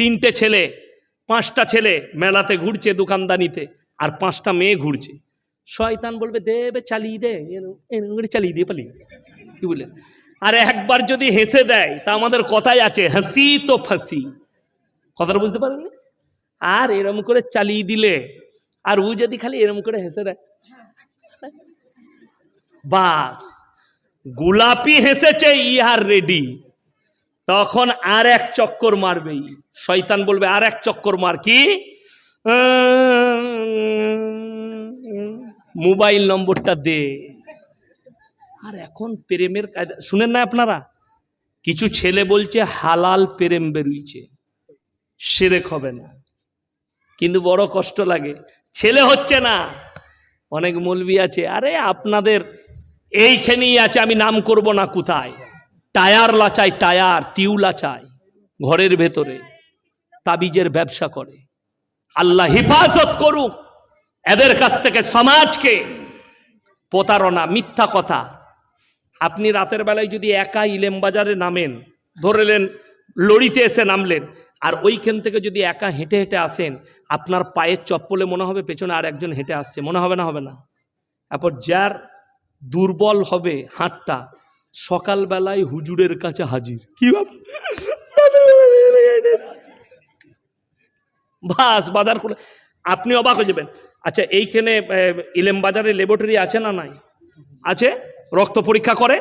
তিনটে ছেলে, পাঁচটা ছেলে মেলাতে ঘুরছে দোকানদানিতে, আর পাঁচটা মেয়ে ঘুরছে। শয়তান বলবে দেবে চালিয়ে দে চালিয়ে দিয়ে পালিয়ে কি বললেন আর একবার যদি হেসে দেয়, তা আমাদের কথাই আছে, হাসি তো ফাঁসি। কথাটা বুঝতে পারেন আর এরম করে চালিয়ে দিলে, আর ও যদি খালি এরম করে হেসে দেয়? বাস। গোলাপি হেসেছে, ইহার রেডি। তখন আর এক চক্কর মারবেই শয়তান বলবে, আর এক চক্কর মার কি? মোবাইল নম্বরটা দে। আর এখন প্রেমের কায়দা, শুনেন না আপনারা? কিছু ছেলে বলছে, হালাল প্রেম বেরুইছে। সেরেক হবে না। কিন্তু বড় কষ্ট লাগে। ছেলে হচ্ছে না। অনেক মলবি আছে, আরে আপনাদের এইখানেই আছে, আমি নাম করব না কোথায়? টায়ার লাচাই টায়ার টিউ লাচাই ঘরের ভেতরে, তাবিজের ব্যবসা করে। আল্লাহ হিফাজত করুক, এদের কাছ থেকে সমাজকে। প্রতারণা, মিথ্যা কথা। আপনি রাতের বেলায় যদি একা ইলেম বাজারে নামেন ধরেলেন লড়িতে এসে নামলেন, আর ওইখান থেকে যদি একা হেঁটে হেঁটে আসেন, আপনার পায়ের চপ্পলে মনে হবে পেছনে আর একজন হেঁটে আসছে, মনে হবে না হবে না। তারপর যার দুর্বল হবে হাতটা সকালবেলায় হুজুরের কাছে হাজির। কি বাস, বাজার করে আপনি অবাক হয়ে যাবেন। আচ্ছা এইখানে ইলেম বাজারে ল্যাবরেটরি আছে না নাই? আছে? রক্ত পরীক্ষা করে?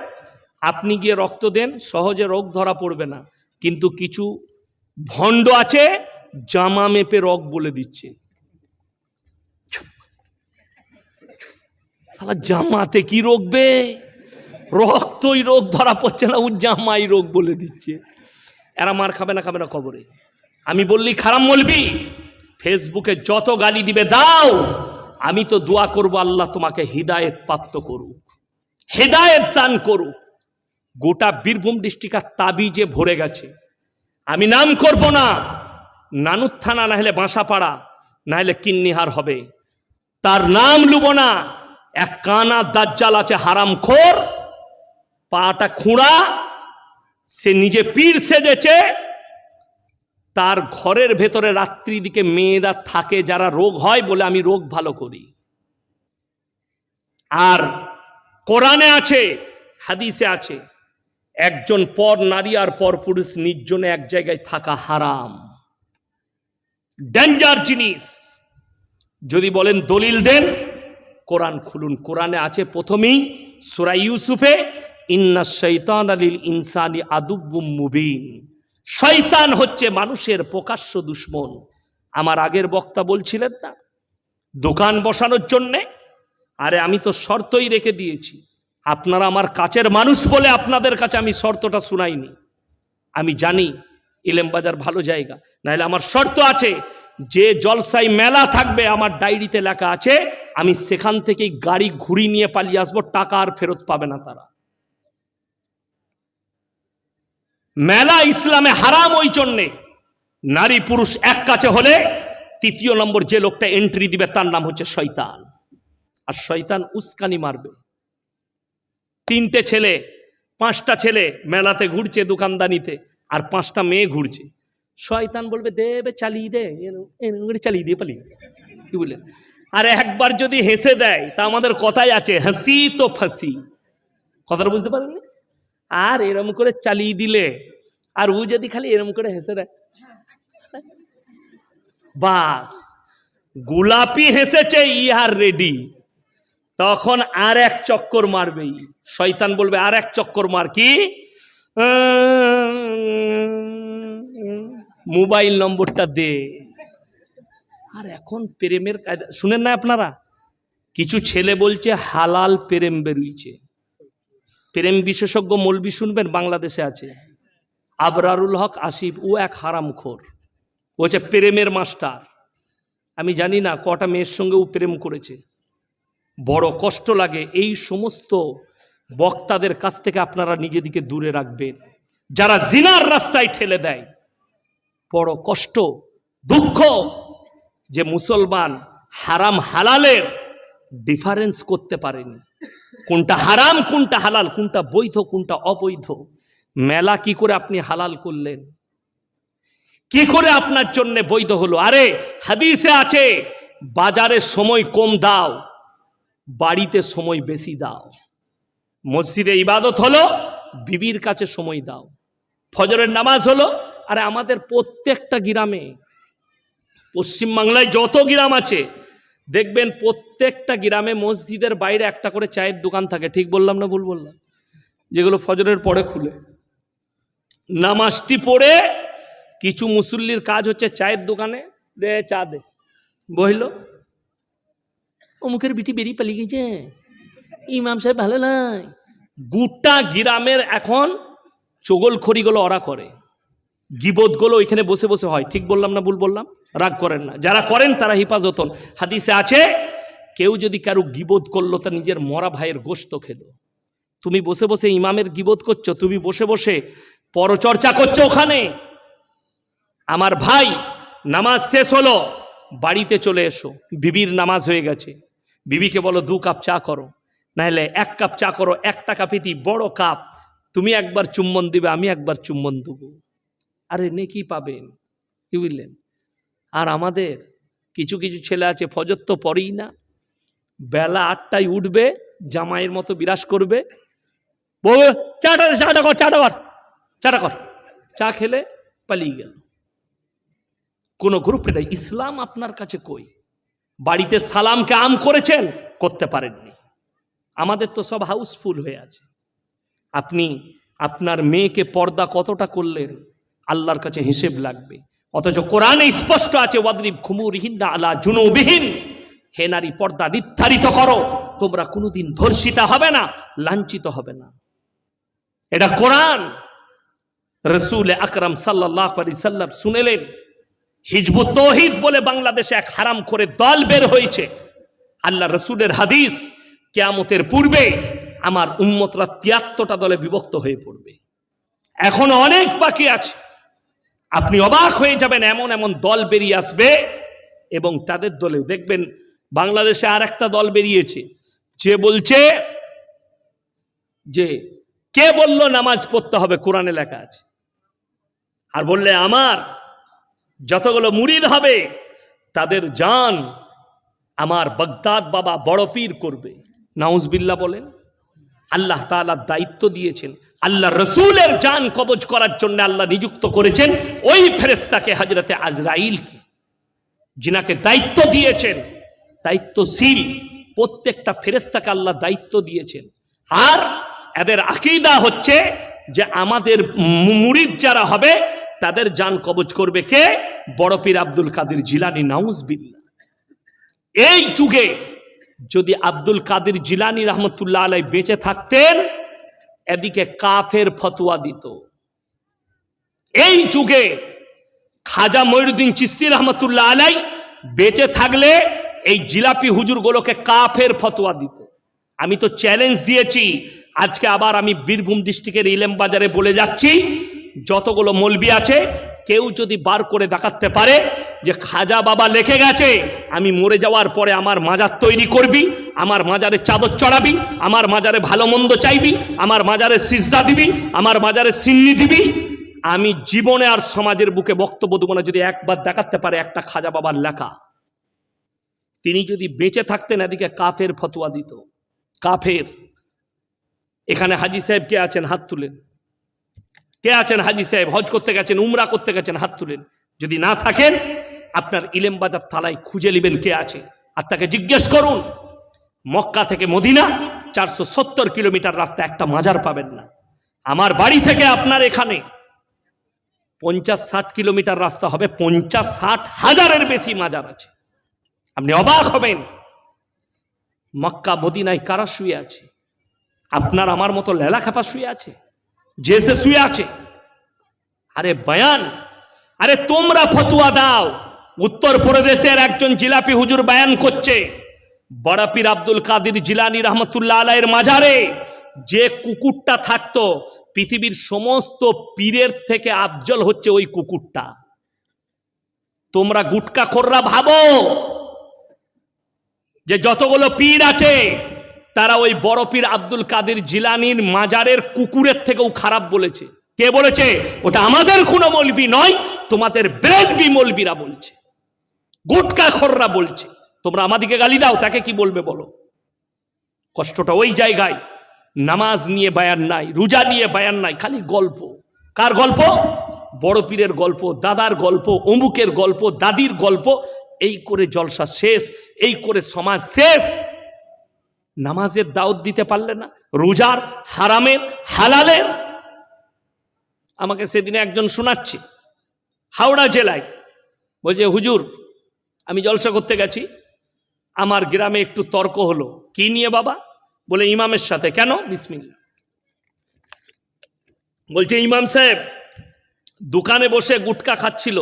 আপনি গিয়ে রক্ত দেন, সহজে রোগ ধরা পড়বে না। কিন্তু কিছু ভণ্ড আছে, জামা মেপে রোগ বলে দিচ্ছে। জামাতে কি রোগ বে? রক্তই রোগ ধরা পড়ছে না, ও জামাই রোগ বলে দিচ্ছে। এরা মার খাবে না খাবে না কবরে। আমি বললি, খারাপ বলবি? ফেসবুকে যত গালি দিবে, দাও। আমি তো দোয়া করব, আল্লাহ তোমাকে হৃদায়ত প্রাপ্ত করুক। হেদায়েত দান করুক। গোটা বীরভূম ডিস্ট্রিক্ট আর তাবিজে ভরে গেছে। আমি নাম করব না। নানুর থানা না হলে বাঁসাপাড়া না হলে কিন্নিহার হবে। তার নাম লুব না। এক কানা দাজ্জাল আছে হারাম খোর পাটা খুঁড়া, সে নিজে পীর সেজেছে। তার ঘরের ভেতরে রাত্রি দিকে মেয়েরা থাকে যারা রোগ হয় বলে আমি রোগ ভালো করি। আর কোরআনে আছে, হাদিসে আছে, একজন পর নারী আর পর পুরুষ নির্জনে এক জায়গায় থাকা হারাম। ডেঞ্জার জিনিস। যদি বলেন দলিল দেন, কোরআন খুলুন। কোরআনে আছে প্রথমেই সুরা ইউসুফে ইন্না শৈতান আলিল ইনসানি আদুব্বুম মুবিন। শয়তান হচ্ছে মানুষের প্রকাশ্য দুশ্মন। আমার আগের বক্তা বলছিলেন না, দোকান বসানোর জন্যে? আরে আমি তো শর্তই রেখে দিয়েছি। আপনারা আমার কাছের মানুষ বলে আপনাদের কাছে আমি শর্তটা শুনাইনি। আমি জানি ইলেমবাজার ভালো জায়গা, নাহলে আমার শর্ত আছে, যে জলসাই মেলা থাকবে, আমার ডায়েরিতে লেখা আছে, আমি সেখান থেকেই গাড়ি ঘুরি নিয়ে পালিয়ে আসব, টাকা আর ফেরত পাবে না তারা। মেলা ইসলামে হারাম ওই জন্যে। নারী পুরুষ এক কাছে হলে তৃতীয় নম্বর যে লোকটা এন্ট্রি দিবে তার নাম হচ্ছে শয়তান। আর শয়তান উস্কানি মারবে। তিনটে ছেলে, পাঁচটা ছেলে মেলাতে ঘুরছে দোকানদানিতে আর পাঁচটা মেয়ে ঘুরছে। শয়তান বলবে দেবে চালিয়ে দে। চালিয়ে দিয়ে পালিয়ে কি বললেন আর একবার যদি হেসে দেয়, তা আমাদের কথাই আছে, হাসি তো ফাঁসি। কথাটা বুঝতে পারেন আর এরম করে চালিয়ে দিলে, আর ও যদি খালি এরম করে হেসে দেয়? বাস, গোলাপি হেসেছে ইহার রেডি। তখন আর এক চক্কর মারবেই শয়তান বলবে, আর এক চক্কর মার কি? মোবাইল নম্বরটা দে। আর এখন প্রেমের কায়দা শুনেন না আপনারা? কিছু ছেলে বলছে, হালাল প্রেম বেরুইছে। প্রেম বিশেষজ্ঞ মলবি শুনবেন, বাংলাদেশে আছে। আবরারুল হক আসিফ, ও এক হারামখোর। ও হচ্ছে প্রেমের মাস্টার। আমি জানি না কটা মেয়ের সঙ্গে ও প্রেম করেছে। বড় কষ্ট লাগে এই সমস্ত বক্তাদের কাছ থেকে আপনারা নিজেদিকে দূরে রাখবেন। যারা জিনার রাস্তায় ঠেলে দেয়। বড় কষ্ট, দুঃখ যে মুসলমান হারাম হালালের ডিফারেন্স করতে পারেনি। কোনটা হারাম, কোনটা হালাল, কোনটা বৈধ, কোনটা অবৈধ? মেলা কি করে আপনি হালাল করলেন? কি করে আপনার জন্য বৈধ হলো? আরে, হাদিসে আছে, বাজারে সময় কম দাও, বাড়িতে সময় বেশি দাও। মসজিদে ইবাদত হলো, বিবির কাছে সময় দাও। ফজরের নামাজ হলো, আরে আমাদের প্রত্যেকটা গ্রামে, পশ্চিমবাংলায় যত গ্রাম আছে দেখবেন প্রত্যেকটা গ্রামে মসজিদের বাইরে একটা করে চায়ের দোকান থাকে। ঠিক বললাম না ভুল বললাম? যেগুলো ফজরের পরে খুলে। নামাজটি পড়ে কিছু মুসল্লির কাজ হচ্ছে চায়ের দোকানে দে, চা দে। বহিল। অমুকের বিটি বেরিয়ে পালিয়ে গেছে। ইমাম সাহেব ভালো নাই। গোটা গ্রামের এখন চগলখড়িগুলো ওরা করে। গিবোধগুলো ওইখানে বসে বসে হয়। ঠিক বললাম না ভুল বললাম? রাগ করেন না। যারা করেন তারা হিফাজত হন। হাদিসে আছে, কেউ যদি কারও গিবোধ করল, তা নিজের মরা ভাইয়ের গোস্ত খেলো। তুমি বসে বসে ইমামের গিবোধ করছ, তুমি বসে বসে পরচর্চা করছ ওখানে। আমার ভাই, নামাজ শেষ হলো, বাড়িতে চলে এসো। বিবির নামাজ হয়ে গেছে। বিবিকে বলো, দু কাপ চা করো। নাহলে এক কাপ চা করো এক টাকা পেতি বড় কাপ। তুমি একবার চুম্বন দিবে, আমি একবার চুম্বন দেবো। আরে, নেকি পাবেন। কি বুঝলেন? আর আমাদের কিছু কিছু ছেলে আছে, ফজর তো পরেই না। বেলা আটটায় উঠবে, জামাইয়ের মতো বিরাজ করবে। বউ চাটা চাটা কর চাটা কর চাটা কর। চা খেলে পালিয়ে গেল। কোনো গ্রুপ নেই। ইসলাম আপনার কাছে কই? বাড়িতে সালামকে আম করেছেন? করতে পারেননি। আমাদের তো সব হাউসফুল হয়ে আছে। আপনি, আপনার মেয়েকে পর্দা কতটা করলেন? আল্লাহর কাছে হিসেব লাগবে। অথচ কোরআনে স্পষ্ট আছে, ওয়াদরিব খুমুরহীন না আলা জুনুবিহীন। হে নারী, পর্দা নির্ধারিত করো। তোমরা কোনোদিন ধর্ষিতা হবে না, লাঞ্ছিত হবে না। এটা কোরআন। রসুল আকরাম সাল্লাহ সাল্লাম শুনেলেন হিজবু তৌহিদ বলে বাংলাদেশে এক হারাম করে দল বের হয়েছে। আল্লাহ রসুলের হাদিস, কেয়ামতের পূর্বে আমার উম্মতরা তিয়াত্তরটা দলে বিভক্ত হয়ে পড়বে। এখনও অনেক বাকি আছে। আপনি অবাক হয়ে যাবেন, এমন এমন দল বেরিয়ে আসবে এবং তাদের দলে দেখবেন বাংলাদেশে আর একটা দল বেরিয়েছে। যে বলছে যে কে বলল নামাজ পড়তে হবে, কোরআনে লেখা আছে। আর বললে, আমার যতগুলো মুরিদ হবে, তাদের জান আমার বগদাদ বাবা বড় পীর করবে। নাউজবিল্লা বলেন। আল্লাহ তাআলা দায়িত্ব দিয়েছেন। আল্লাহ রসুলের জান কবজ করার জন্য আল্লাহ নিযুক্ত করেছেন। ওই ফেরেস্তাকে হজরতে আজরাইলকে যিনাকে দায়িত্ব দিয়েছেন, দায়িত্বশীল, প্রত্যেকটা ফেরেস্তাকে আল্লাহ দায়িত্ব দিয়েছেন। আর এদের আকিদা হচ্ছে যে আমাদের মুরিদ যারা হবে, তাদের জান কবজ করবে কে? বড় পীর আব্দুল কাদের জিলানি নাউজ বিল্লা এই যুগে যদি আব্দুল কাদের জিলানি রহমতুল্লাহ আলাই বেঁচে থাকতেন, এদিকে কাফের ফতুয়া দিত। এই যুগে খাজা ময়ুদ্দিন চিস্তি রহমতুল্লাহ আলাই বেঁচে থাকলে এই জিলাপি হুজুর হুজুরগুলোকে কাফের ফতোয়া দিত। আমি তো চ্যালেঞ্জ দিয়েছি, আজকে আবার আমি বীরভূম ডিস্ট্রিক্টের ইলেম বাজারে বলে যাচ্ছি, যতগুলো মলবি আছে, কেউ যদি বার করে দেখাতে পারে যে খাজা বাবা লেখে গেছে, আমি মরে যাওয়ার পরে আমার মাজার তৈরি করবি, আমার মাজারে চাদর চড়াবি, আমার মাজারে ভালো মন্দ চাইবি, আমার মাজারে সিজদা দিবি, আমার মাজারে সিন্নি দিবি। আমি জীবনে আর সমাজের বুকে বক্তব্য দেবো না, যদি একবার দেখাতে পারে একটা খাজা বাবার লেখা। তিনি যদি বেঁচে থাকতেন, এদিকে কাফের ফতোয়া দিত। কাফের। এখানে হাজি সাহেব কে আছেন? হাত তুলেন। কে আছেন হাজি সাহেব? হজ করতে গেছেন, উমরা করতে গেছেন, হাত তুলেন। যদি না থাকেন আপনার ইলেম বাজার থালায় খুঁজে নেবেন কে আছে? আর তাকে জিজ্ঞেস করুন, মক্কা থেকে মদিনা, চারশো সত্তর কিলোমিটার রাস্তা একটা মাজার পাবেন না। আমার বাড়ি থেকে আপনার এখানে পঞ্চাশ ষাট কিলোমিটার রাস্তা হবে, পঞ্চাশ ষাট হাজারের বেশি মাজার আছে। আপনি অবাক হবেন, মক্কা, মদিনায় কারা শুয়ে আছে? আপনার আমার মতো লেলা খাপা শুয়ে আছে? যে সে শুয়ে আছে? আরে বয়ান, আরে তোমরা ফতুয়া দাও। উত্তর প্রদেশের একজন জিলাপি হুজুর বয়ান করছে, বড় পীর আব্দুল কাদির জিলানি রহমতুল্লাহ আলাইয়ের মাজারে যে কুকুরটা থাকতো, পৃথিবীর সমস্ত পীরের থেকে আফজল হচ্ছে ওই কুকুরটা। তোমরা গুটকা খোররা ভাবো যে যতগুলো পীর আছে, তারা ওই বড় পীর আব্দুল কাদের জিলানির মাজারের কুকুরের থেকেও খারাপ বলেছে। কে বলেছে? ওটা আমাদের কোনো মলবি নয়, তোমাদের বেদবি মলবিরা বলছে। গুটকা খররা বলছে। তোমরা আমাদিকে গালি দাও, তাকে কি বলবে বলো? কষ্টটা ওই জায়গায়। নামাজ নিয়ে বায়ান নাই, রোজা নিয়ে বায়ান নাই, খালি গল্প। কার গল্প? বড় পীরের গল্প, দাদার গল্প, অমুকের গল্প, দাদির গল্প। এই করে জলসা শেষ, এই করে সমাজ শেষ। নামাজের দাওয়াত দিতে পারলে না, রোজার, হারামের, হালালের। আমাকে সেদিনে একজন শোনাচ্ছে, হাওড়া জেলায়। বলছে, হুজুর আমি জলসা করতে গেছি। আমার গ্রামে একটু তর্ক হলো, কি নিয়ে বাবা? বলে, ইমামের সাথে। কেন? বিসমিল্লা বলছে, ইমাম সাহেব, দোকানে বসে গুটকা খাচ্ছিল,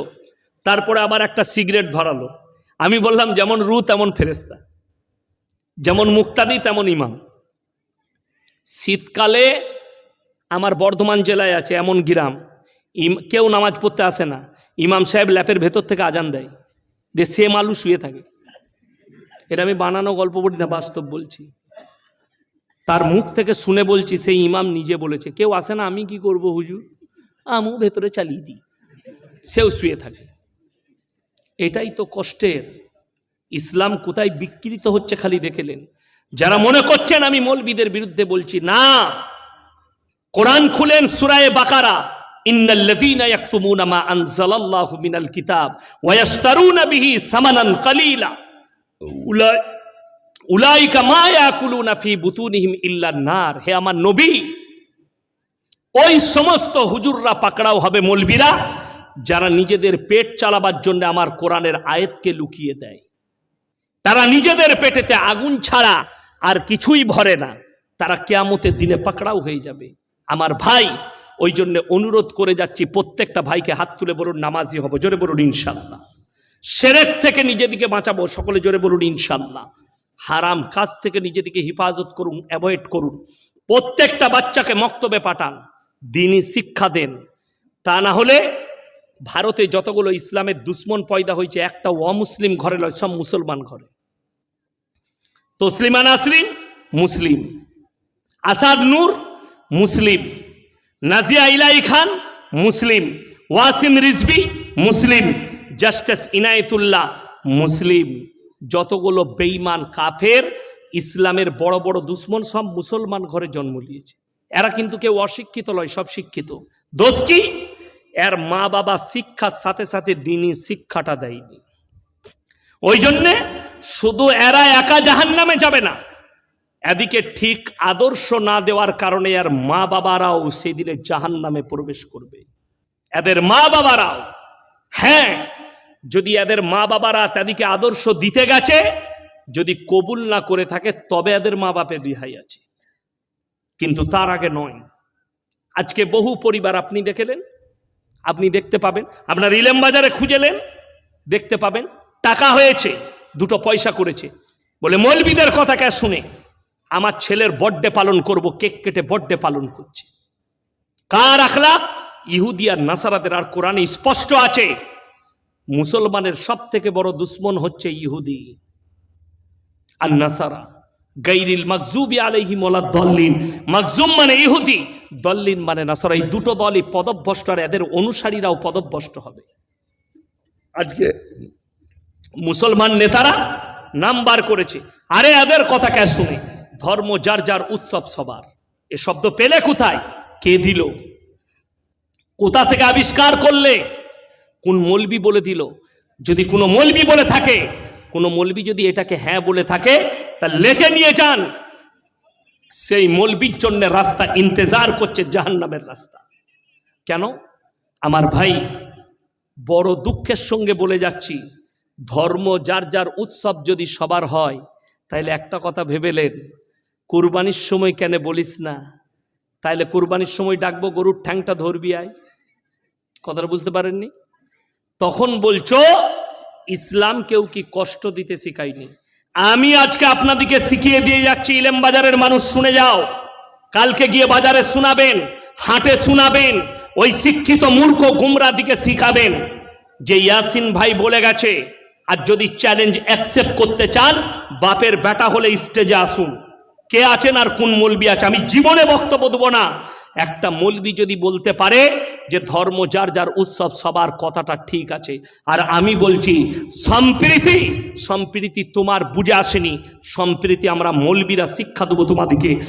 তারপরে আবার একটা সিগারেট ধরালো। আমি বললাম, যেমন রু, তেমন ফেরেস্তা যেমন মুক্তাদি, তেমন ইমাম। শীতকালে আমার বর্ধমান জেলায় আছে এমন গ্রাম কেউ নামাজ পড়তে আসে না। ইমাম সাহেব ল্যাপের ভেতর থেকে আজান দেয়। যে সে মালু শুয়ে থাকে। এটা আমি বানানো গল্প বলি না, বাস্তব বলছি। তার মুখ থেকে শুনে বলছি, সেই ইমাম নিজে বলেছে, কেউ আসে না, আমি কি করব হুজুর? আমু ভেতরে চালিয়ে দিই। সেও শুয়ে থাকে। এটাই তো কষ্টের। ইসলাম কোথায় বিকৃত হচ্ছে খালি দেখেলেন যারা মনে করছেন আমি মৌলবিদের বিরুদ্ধে বলছি, না। কোরআন খুলেন সুরায়ে বাকারা। আনজালাল্লাহু মিনাল কিতাব ওয়া ইয়াশতারুনা বিহি সামানান কালীলা। উলাই উলাইকা মা ইয়াকুলুনা ফি বুতুনিহিম ইল্লা নার। হে আমার নবী, ওই সমস্ত হুজুররা পাকড়াও হবে মৌলবীরা যারা নিজেদের পেট চালাবার জন্য আমার কোরআনের আয়াতকে লুকিয়ে দেয়। তারা নিজেদের পেটেতে আগুন ছাড়া আর কিছুই ভরে না। তারা কেয়ামতের দিনে পাকড়াও হয়ে যাবে। আমার ভাই ওই জন্য অনুরোধ করে যাচ্ছি, প্রত্যেকটা ভাইকে হাত তুলে বলুন, নামাজি হব, জোরে বলুন, ইনশাল্লাহ। সেরেক থেকে নিজেদিকে বাঁচাবো, সকলে জোরে বলুন, ইনশাল্লাহ। হারাম কাজ থেকে নিজেদিকে হেফাজত করুন, অ্যাভয়েড করুন। প্রত্যেকটা বাচ্চাকে মক্তবে পাঠান, দিনই শিক্ষা দেন। তা না হলে ভারতে যতগুলো ইসলামের দুশ্মন পয়দা হয়েছে, একটা অমুসলিম ঘরে নয়, সব মুসলমান ঘরে। তসলিমা নাসরিন, মুসলিম। আসাদ নূর, মুসলিম। নাজিয়া ইলাই খান, মুসলিম। ওয়াসিম রিজবি মুসলিম। জাস্টিস ইনায়েতুল্লাহ, মুসলিম। যতগুলো বেঈমান কাফের, ইসলামের বড় বড় দুশ্মন সব মুসলমান ঘরে জন্ম নিয়েছে। এরা কিন্তু কেউ অশিক্ষিত নয়, সব শিক্ষিত। দোষ কি? এর মা বাবা শিক্ষার সাথে সাথে দিনই শিক্ষাটা দেয়নি। ওই জন্যে শুধু এরা একা জাহান নামে যাবে না এদিকে ঠিক আদর্শ না দেওয়ার কারণে আর মা বাবারাও সেদিনে জাহান নামে প্রবেশ করবে। এদের মা বাবারাও হ্যাঁ যদি এদের মা বাবারা তাদেরকে আদর্শ দিতে গেছে, যদি কবুল না করে থাকে, তবে এদের মা বাপের রিহাই আছে। কিন্তু তার আগে নয়। আজকে বহু পরিবার আপনি দেখেলেন, আপনি দেখতে পাবেন, আপনার ইলেম বাজারে খুঁজেলেন, দেখতে পাবেন, টাকা হয়েছে, দুটো পয়সা করেছে। বলে মৌলবিদের কথা কে শুনে? আমার ছেলের বড্ডে পালন করব, কেক কেটে বড্ডে পালন করছে। কার আখলা ইহুদি আর নাসারাদের, আর কোরআনে স্পষ্ট আছে, মুসলমানের সব থেকে বড় দুশ্মন হচ্ছে ইহুদি আর নাসারা। গাইরিল মাকজুবি আলাইহি মোলা দল্লিন। মাকজুম মানে ইহুদি, দল্লিন মানে নাসারা। এই দুটো দলই পদভ্রষ্ট, আর এদের অনুসারীরাও পদভ্রষ্ট হবে। আজকে মুসলমান নেতারা নাম বার করেছে। আরে এদের কথা কে শুনে? ধর্ম যার যার উৎসব সবার। এ শব্দ পেলে কোথায়? কে দিল? কোথা থেকে আবিষ্কার করলে? কোন মলবি বলে দিল? যদি কোনো মলবি বলে থাকে, কোনো মলবি যদি এটাকে হ্যাঁ বলে থাকে, তা লেখে নিয়ে যান। সেই মলবির জন্য রাস্তা ইন্তেজার করছে জাহান্নামের রাস্তা। কেন? আমার ভাই, বড় দুঃখের সঙ্গে বলে যাচ্ছি, ধর্ম যার যার উৎসব যদি সবার হয়, তাইলে একটা কথা ভেবেলেন কুরবানির সময় কেন বলিস না? তাইলে কুরবানির সময় ডাকবো, গরুর ঠ্যাংটা ধরবি আয়। কথাটা বুঝতে পারেননি? তখন বলছো, ইসলাম কেউ কি কষ্ট দিতে শিখাইনি আমি আজকে আপনাদিকে শিখিয়ে দিয়ে যাচ্ছি, ইলেম বাজারের মানুষ শুনে যাও। কালকে গিয়ে বাজারে শোনাবেন, হাটে শোনাবেন, ওই শিক্ষিত মূর্খ গুমরা দিকে শিখাবেন। যে ইয়াসিন ভাই বলে গেছে, আর যদি চ্যালেঞ্জ অ্যাকসেপ্ট করতে চান, বাপের বেটা হলে স্টেজে আসুন। কে আছেন আর কোন মলবি আছে? আমি জীবনে বক্তব্য দেবো না। একটা মৌলবি যদি বলতে পারে যে ধর্ম যার যার উৎসব, সবার কথাটা ঠিক আছে। আর আমি বলছি, সম্প্রীতি সম্প্রীতি তোমার বুঝে আসেনি। সম্প্রীতি আমরা মৌলবিরা শিক্ষা দেবো তোমাদেরকে।